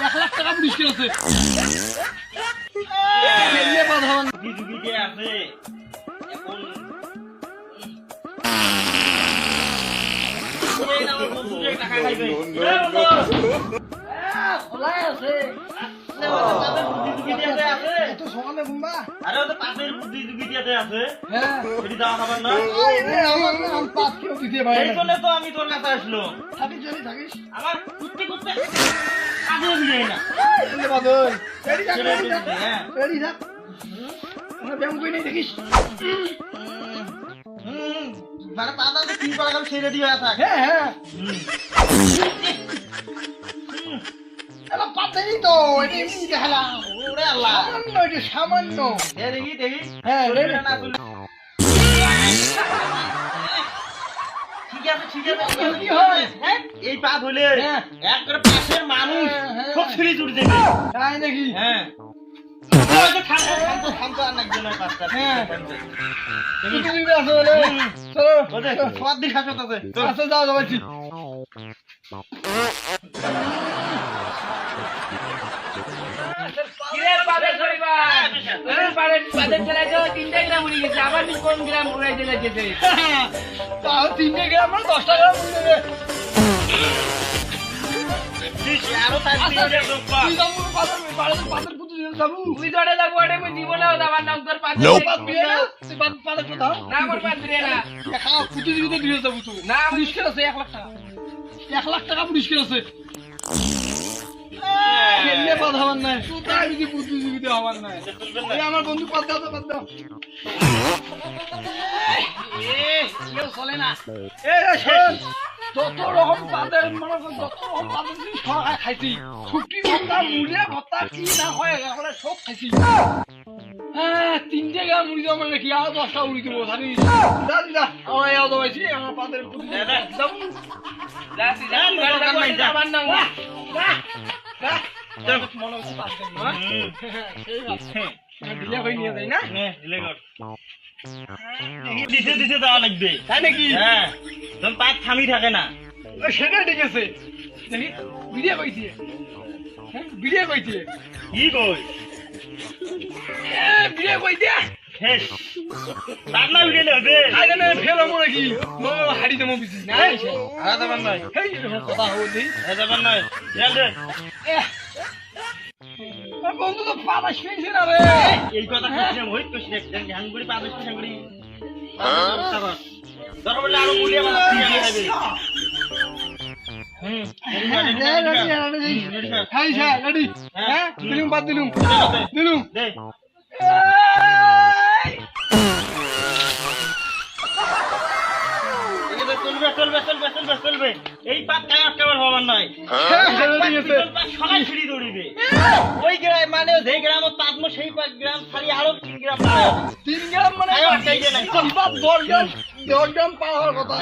এক লাখ টাকা পুরস্কার আছে আছে এখন টাকা খাইবে খোলাই আছে আমার আমি তোর কাছে আসলো কুত্তে কুত্তে কাজে দিয়ে না আমার ব্যায়াম করে নেই দেখিস। মানে পাতা তো তিন পাড়া সেই রেডি হয়ে থাক। হ্যাঁ হ্যাঁ। পাতেই তো এটা এমনি দেখালাম ওরে আল্লাহ। সামান্য এটা সামান্য। দেখি দেখি। হ্যাঁ, না এই পা ধুলে হ্যাঁ। এক করে পাশের মানুষ। সব ছিঁড়ে দেবে তাই নাকি? হ্যাঁ। তিনটে গ্রাম দশটা গ্রাম পাথর পাথর পাদ পাদ এক লাখ টাকা। পুরস্কার আছে। খেললে হবার নাই। তাই যদি প্রতিযোগিতা হবার নাই? আমার বন্ধু পাত দাও। তো পাত দাও চলে না। যত রকম পাদের মানে যত রকম পাদের জিনিস খাইছি ছুটি ভত্তা মুড়িয়া ভত্তা কি না হয় আমরা সব খাইছি। হ্যাঁ তিনটে গা মুড়ি দেওয়া মানে কি? আর দশটা মুড়ি দেবো জানিস যা যা আমরা এও দেওয়াইছি আমার পাদের প্রতি দাদা। যাব যা। তুই যা তুই ঘরে যাব আমি যাবার নাম মনে হচ্ছে পাঁচ দিন না আছে হয়ে। নিয়ে যাই না? নে, দিলে কর। দিতে দিতে দেওয়া লাগবে। তাই নাকি? হ্যাঁ। তখন পাত থামি থাকে না। সেটা ঠিক আছে। বিয়ে কইছে। হ্যাঁ, কইছে। কি কই? এ, বিয়ে কইছে। শেষ। তার না উঠে হবে আগে না ফেলো হাড়ি দেবো বিজি না। আর যাবার নয় কথা আর যাবার নয়। বন্ধু তো শুনছে না রে? এই কথা কইছিলাম হইত কইছিলাম ধ্যান করে পাবে স্টেশন করি ধর বলে আরও মুলিয়া মাছ দিয়ে হ্যাঁ এই পাত কাজ কেবল হবার নয়। সবাই ফিরি দৌড়িবে। ওই গ্রাম মানে যে গ্রাম তাতমো সেই পাঁচ গ্রাম খালি আরও তিন গ্রাম তিন গ্রাম মানে দশ গ্রাম দশ গ্রাম পাওয়ার কথা